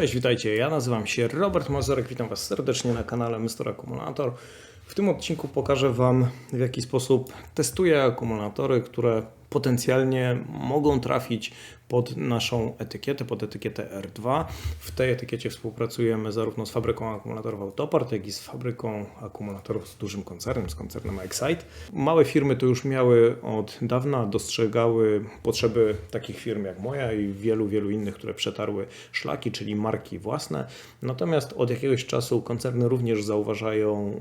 Cześć, witajcie. Ja nazywam się Robert Mazurek. Witam Was serdecznie na kanale Mr. Akumulator. W tym odcinku pokażę Wam, w jaki sposób testuję akumulatory, które potencjalnie mogą trafić pod naszą etykietę, pod etykietę R2. W tej etykiecie współpracujemy zarówno z fabryką akumulatorów Autopart, jak i z fabryką akumulatorów z dużym koncernem, z koncernem Excite. Małe firmy to już miały od dawna, dostrzegały potrzeby takich firm jak moja i wielu, wielu innych, które przetarły szlaki, czyli marki własne. Natomiast od jakiegoś czasu koncerny również zauważają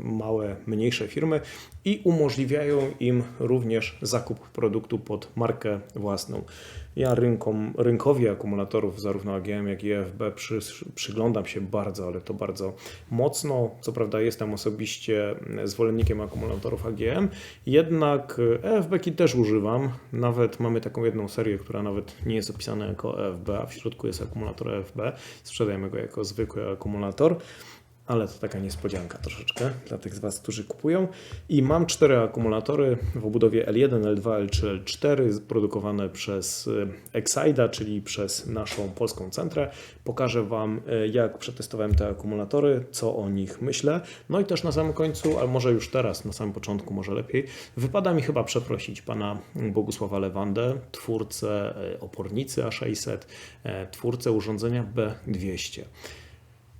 e, małe, mniejsze firmy i umożliwiają im również zakup produktu pod markę własną. Ja rynkom, rynkowi akumulatorów, zarówno AGM, jak i EFB, przy, przyglądam się bardzo, ale to bardzo mocno. Co prawda, jestem osobiście zwolennikiem akumulatorów AGM, jednak EFB-ki też używam. Nawet mamy taką jedną serię, która nawet nie jest opisana jako EFB, a w środku jest akumulator EFB. Sprzedajemy go jako zwykły akumulator ale to taka niespodzianka troszeczkę dla tych z Was, którzy kupują. I mam cztery akumulatory w obudowie L1, L2, L3, L4 produkowane przez y, Excida, czyli przez naszą polską centrę. Pokażę Wam, y, jak przetestowałem te akumulatory, co o nich myślę. No i też na samym końcu, ale może już teraz, na samym początku, może lepiej, wypada mi chyba przeprosić pana Bogusława Lewandę, twórcę y, opornicy A600, twórcę urządzenia B200.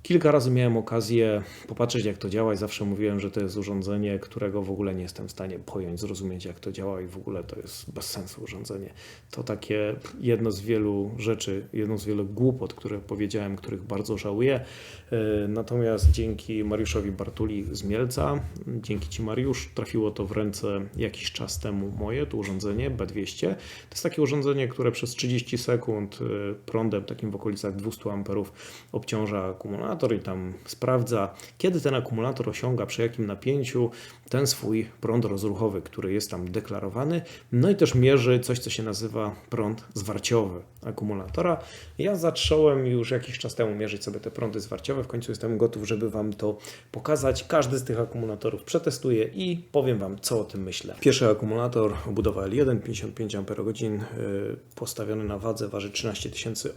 Kilka razy miałem okazję popatrzeć, jak to działa, i zawsze mówiłem, że to jest urządzenie, którego w ogóle nie jestem w stanie pojąć, zrozumieć, jak to działa, i w ogóle to jest bez sensu urządzenie. To takie jedno z wielu rzeczy, jedno z wielu głupot, które powiedziałem, których bardzo żałuję. E, natomiast dzięki Mariuszowi Bartuli z Mielca, dzięki Ci Mariusz, trafiło to w ręce jakiś czas temu moje, to urządzenie B200. To jest takie urządzenie, które przez 30 sekund e, prądem takim w okolicach 200 A obciąża akumulator akumulator i tam sprawdza, kiedy ten akumulator osiąga, przy jakim napięciu ten swój prąd rozruchowy, który jest tam deklarowany. No i też mierzy coś, co się nazywa prąd zwarciowy akumulatora. Ja zacząłem już jakiś czas temu mierzyć sobie te prądy zwarciowe. W końcu jestem gotów, żeby Wam to pokazać. Każdy z tych akumulatorów przetestuję i powiem Wam, co o tym myślę. Pierwszy akumulator, obudowa L1, 55 Ah, postawiony na wadze, waży 13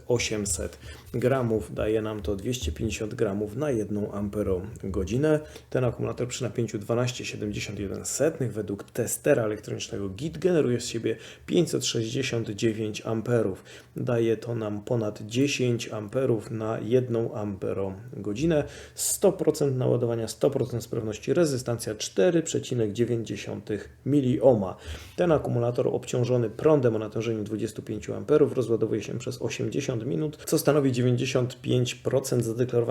800 gramów. Daje nam to 250 gramów na 1 amperogodzinę. Ten akumulator przy napięciu 12,71 według testera elektronicznego GIT generuje z siebie 569 amperów. Daje to nam ponad 10 amperów na 1 amperogodzinę. 100% naładowania, 100% sprawności, rezystancja 4,9 milioma. Ten akumulator obciążony prądem o natężeniu 25 amperów rozładowuje się przez 80 minut, co stanowi 95%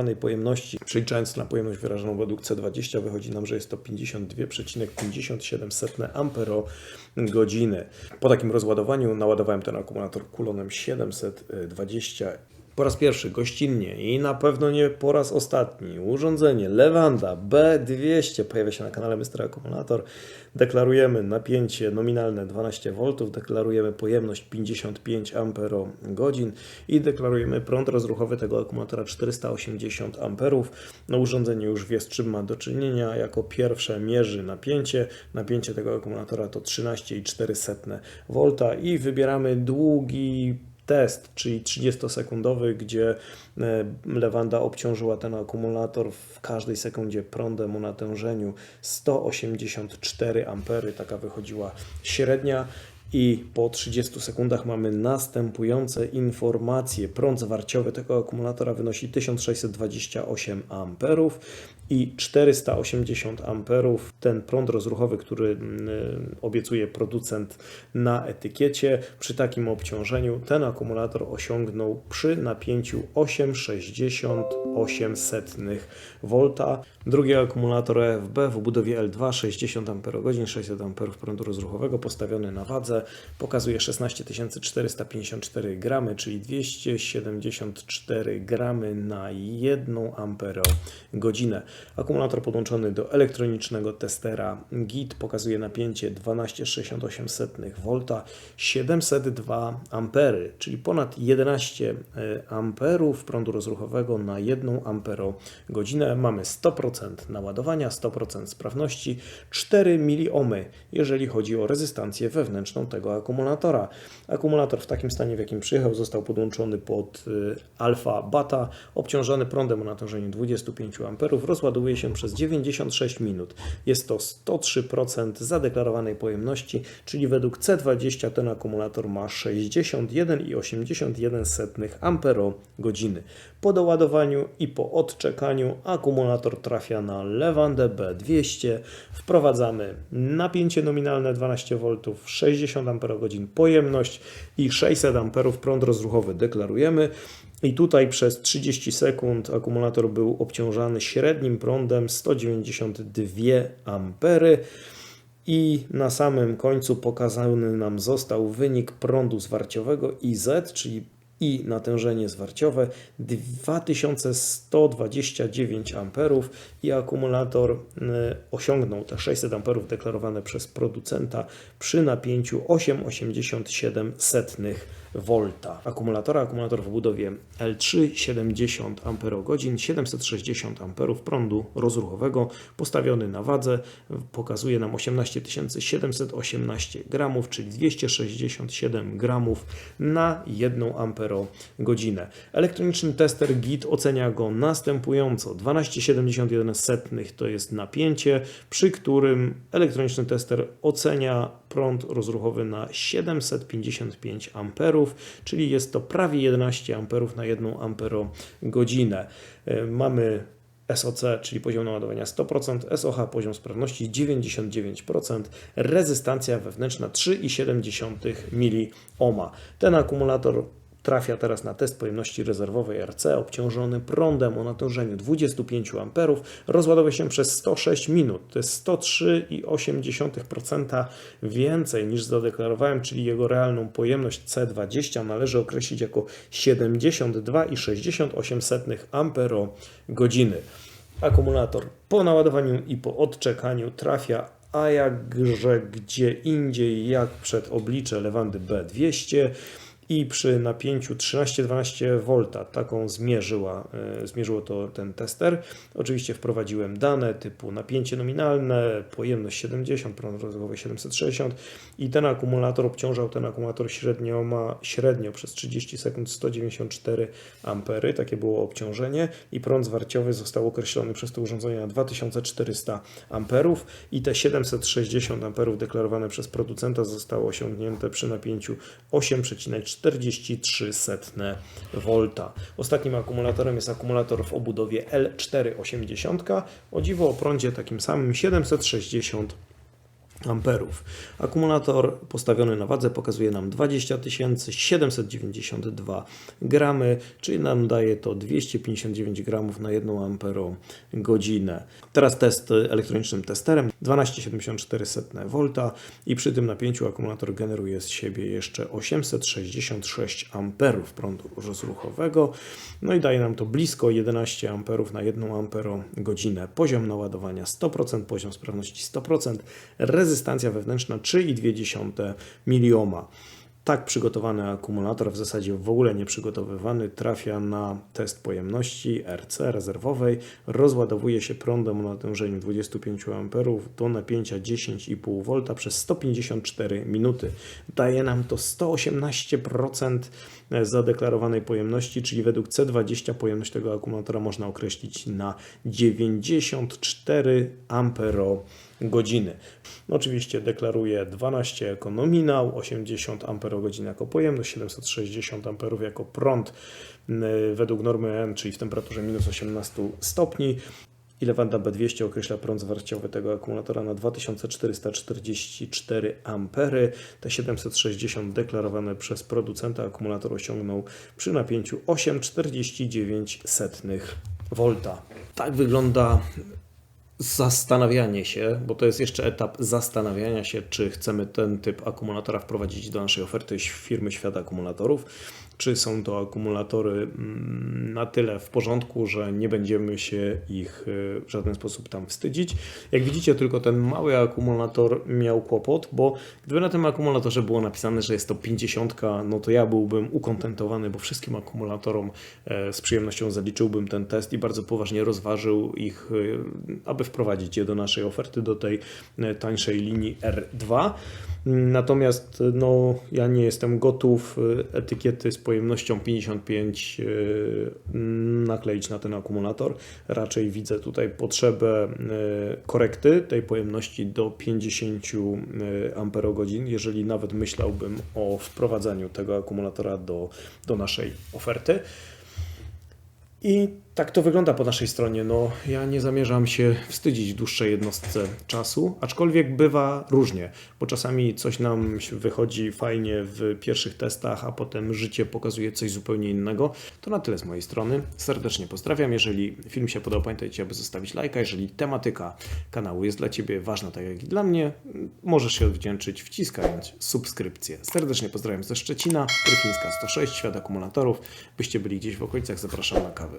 zadeklarowanej pojemności, przeliczając na pojemność wyrażoną według C20, wychodzi nam, że jest to 52,57 amperogodziny. Po takim rozładowaniu naładowałem ten akumulator kulonem 720 po raz pierwszy gościnnie i na pewno nie po raz ostatni urządzenie Lewanda B200 pojawia się na kanale Mr. Akumulator. Deklarujemy napięcie nominalne 12 V, deklarujemy pojemność 55 Ah i deklarujemy prąd rozruchowy tego akumulatora 480 A. No urządzenie już wie z czym ma do czynienia. Jako pierwsze mierzy napięcie. Napięcie tego akumulatora to 13,4 V i wybieramy długi test, czyli 30-sekundowy, gdzie e, lewanda obciążyła ten akumulator w każdej sekundzie prądem o natężeniu 184 A, taka wychodziła średnia. I po 30 sekundach mamy następujące informacje. Prąd zwarciowy tego akumulatora wynosi 1628 A i 480 amperów. Ten prąd rozruchowy, który mm, obiecuje producent na etykiecie, przy takim obciążeniu ten akumulator osiągnął przy napięciu 8,68 V. Drugi akumulator EFB w budowie L2 60 Ah, 600 A prądu rozruchowego postawiony na wadze pokazuje 16 454 gramy, czyli 274 gramy na 1 godzinę. Akumulator podłączony do elektronicznego testera GIT pokazuje napięcie 12,68 V, 702 A, czyli ponad 11 A prądu rozruchowego na 1 godzinę. Mamy 100% naładowania, 100% sprawności, 4 miliomy, jeżeli chodzi o rezystancję wewnętrzną tego akumulatora. Akumulator w takim stanie, w jakim przyjechał, został podłączony pod y, alfa bata, obciążony prądem o natężeniu 25 A, rozładowuje się przez 96 minut. Jest to 103% zadeklarowanej pojemności, czyli według C20 ten akumulator ma 61,81 Ah. Po doładowaniu i po odczekaniu akumulator trafia na Lewandę B200. Wprowadzamy napięcie nominalne 12 V, 60 Ah pojemność i 600 A prąd rozruchowy deklarujemy. I tutaj przez 30 sekund akumulator był obciążany średnim prądem 192 ampery. I na samym końcu pokazany nam został wynik prądu zwarciowego IZ, czyli i natężenie zwarciowe 2129 A i akumulator osiągnął te 600 A deklarowane przez producenta przy napięciu 8,87 V. Akumulatora, akumulator w budowie L3 70 Ah, 760 A prądu rozruchowego rozruchowego na wadze pokazuje nam 18 718 gramów, czyli 267 gramów na 1 amperogodzinę. Elektroniczny tester GIT ocenia go następująco. 12,71 to jest napięcie, przy którym elektroniczny tester ocenia prąd rozruchowy na 755 amperów, czyli jest to prawie 11 amperów na 1 amperogodzinę. E, mamy SOC, czyli poziom naładowania 100%, SOH poziom sprawności 99%, rezystancja wewnętrzna 3,7 mOhma. Ten akumulator trafia teraz na test pojemności rezerwowej RC obciążony prądem o natężeniu 25 A, rozładowuje się przez 106 minut. To jest 103,8% więcej niż zadeklarowałem, czyli jego realną pojemność C20 należy określić jako 72,68 Ah. Akumulator po naładowaniu i po odczekaniu trafia a jakże gdzie indziej, jak przed oblicze lewandy B200 i przy napięciu 13-12 V taką zmierzyła, e, zmierzyło to ten tester. Oczywiście wprowadziłem dane typu napięcie nominalne, pojemność 70, prąd rozwojowy 760 i ten akumulator obciążał ten akumulator średnio ma średnio przez 30 sekund 194 ampery, takie było obciążenie i prąd zwarciowy został określony przez to urządzenie na 2400 amperów i te 760 amperów deklarowane przez producenta zostało osiągnięte przy napięciu 8,4 43 V. Ostatnim akumulatorem jest akumulator w obudowie L480. O dziwo o prądzie takim samym 760 amperów. Akumulator postawiony na wadze pokazuje nam 20 792 gramy, czyli nam daje to 259 gramów na 1 ampero godzinę. Teraz test elektronicznym testerem 12,74 V i przy tym napięciu akumulator generuje z siebie jeszcze 866 amperów prądu rozruchowego. No i daje nam to blisko 11 amperów na 1 ampero godzinę. Poziom naładowania 100%, poziom sprawności 100%, rezystancja wewnętrzna 3,2 milioma. Tak przygotowany akumulator, w zasadzie w ogóle nie przygotowywany, trafia na test pojemności RC rezerwowej, rozładowuje się prądem o natężeniu 25 A do napięcia 10,5 V przez 154 minuty. Daje nam to 118% zadeklarowanej pojemności, czyli według C20 pojemność tego akumulatora można określić na 94 ampero godziny. Oczywiście deklaruje 12 jako nominał, 80 Ah jako pojemność, 760 A jako prąd według normy N, czyli w temperaturze minus 18 stopni. Ile Wanda B200 określa prąd zwarciowy tego akumulatora na 2444 ampery. Te 760 deklarowane przez producenta akumulator osiągnął przy napięciu 8,49 V. Tak wygląda zastanawianie się, bo to jest jeszcze etap zastanawiania się, czy chcemy ten typ akumulatora wprowadzić do naszej oferty firmy Świat Akumulatorów czy są to akumulatory mm, na tyle w porządku, że nie będziemy się ich y, w żaden sposób tam wstydzić. Jak widzicie, tylko ten mały akumulator miał kłopot, bo gdyby na tym akumulatorze było napisane, że jest to 50, no to ja byłbym ukontentowany, bo wszystkim akumulatorom e, z przyjemnością zaliczyłbym ten test i bardzo poważnie rozważył ich, y, aby wprowadzić je do naszej oferty, do tej e, tańszej linii R2. Natomiast no, ja nie jestem gotów y, etykiety z pojemnością 55 y, nakleić na ten akumulator. Raczej widzę tutaj potrzebę y, korekty tej pojemności do 50 amperogodzin, jeżeli nawet myślałbym o wprowadzaniu tego akumulatora do, do naszej oferty. I tak to wygląda po naszej stronie. No, ja nie zamierzam się wstydzić dłuższej jednostce czasu, aczkolwiek bywa różnie, bo czasami coś nam wychodzi fajnie w pierwszych testach, a potem życie pokazuje coś zupełnie innego. To na tyle z mojej strony. Serdecznie pozdrawiam. Jeżeli film się podobał, pamiętajcie, aby zostawić lajka. Jeżeli tematyka kanału jest dla Ciebie ważna, tak jak i dla mnie, możesz się odwdzięczyć wciskając subskrypcję. Serdecznie pozdrawiam ze Szczecina, Gryfińska 106, Świat Akumulatorów. Byście byli gdzieś w okolicach, zapraszam na kawę.